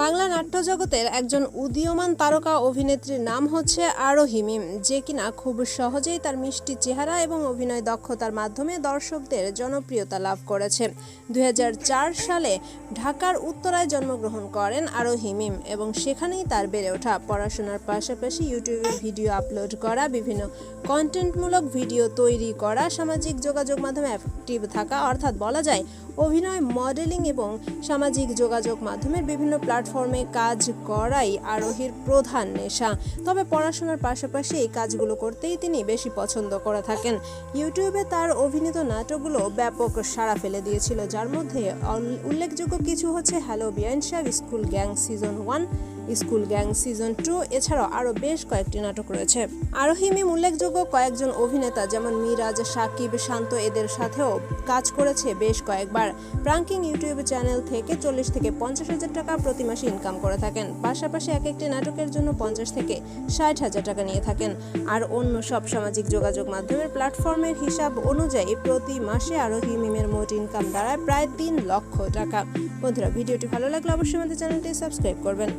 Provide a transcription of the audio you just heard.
বাংলা নাট্য জগতের একজন উদীয়মান তারকা অভিনেত্রীর নাম হচ্ছে আরোহী মিম যে কিনা খুব সহজেই তার মিষ্টি চেহারা এবং অভিনয় দক্ষতার মাধ্যমে দর্শকদের জনপ্রিয়তা লাভ করেছে। দু হাজার চার সালে ঢাকার উত্তরায় জন্মগ্রহণ করেন আরোহী মিম এবং সেখানেই তার বেড়ে ওঠা পড়াশোনার পাশাপাশি ইউটিউবে ভিডিও আপলোড করা, বিভিন্ন কন্টেন্টমূলক ভিডিও তৈরি করা, সামাজিক যোগাযোগ মাধ্যমে অ্যাক্টিভ থাকা, অর্থাৎ বলা যায় অভিনয় মডেলিং এবং সামাজিক যোগাযোগ মাধ্যমের বিভিন্ন প্ল্যাটফর্মে কাজ করাই আরোহীর প্রধান নেশা। তবে পড়াশোনার পাশাপাশি এই কাজগুলো করতেই তিনি বেশি পছন্দ করে থাকেন। ইউটিউবে তার অভিনীত নাটকগুলো ব্যাপক সাড়া ফেলে দিয়েছিল, যার মধ্যে উল্লেখযোগ্য কিছু হচ্ছে hello বিয়ানশার school gang season one, school gang season two, এছাড়াও আরও বেশ কয়েকটি নাটক রয়েছে। আরোহী মিম উল্লেখযোগ্য কয়েকজন অভিনেতা, যেমন মিরাজ, সাকিব, শান্ত, এদের সাথেও কাজ করেছে বেশ কয়েকবার। প্রাঙ্কিং ইউটিউব চ্যানেল থেকে চল্লিশ থেকে পঞ্চাশ হাজার টাকা প্রতি মাসে ইনকাম করে থাকেন। পাশাপাশি এক একটি নাটকের জন্য পঞ্চাশ থেকে ষাট হাজার টাকা নিয়ে থাকেন। আর অন্য সব সামাজিক যোগাযোগ মাধ্যমের প্ল্যাটফর্মের হিসাব অনুযায়ী প্রতি মাসে আরোহী মিমের মোট ইনকাম দাঁড়ায় প্রায় তিন লক্ষ টাকা। বন্ধুরা, ভিডিওটি ভালো লাগলে অবশ্যই আমাদের চ্যানেলটি সাবস্ক্রাইব করবেন।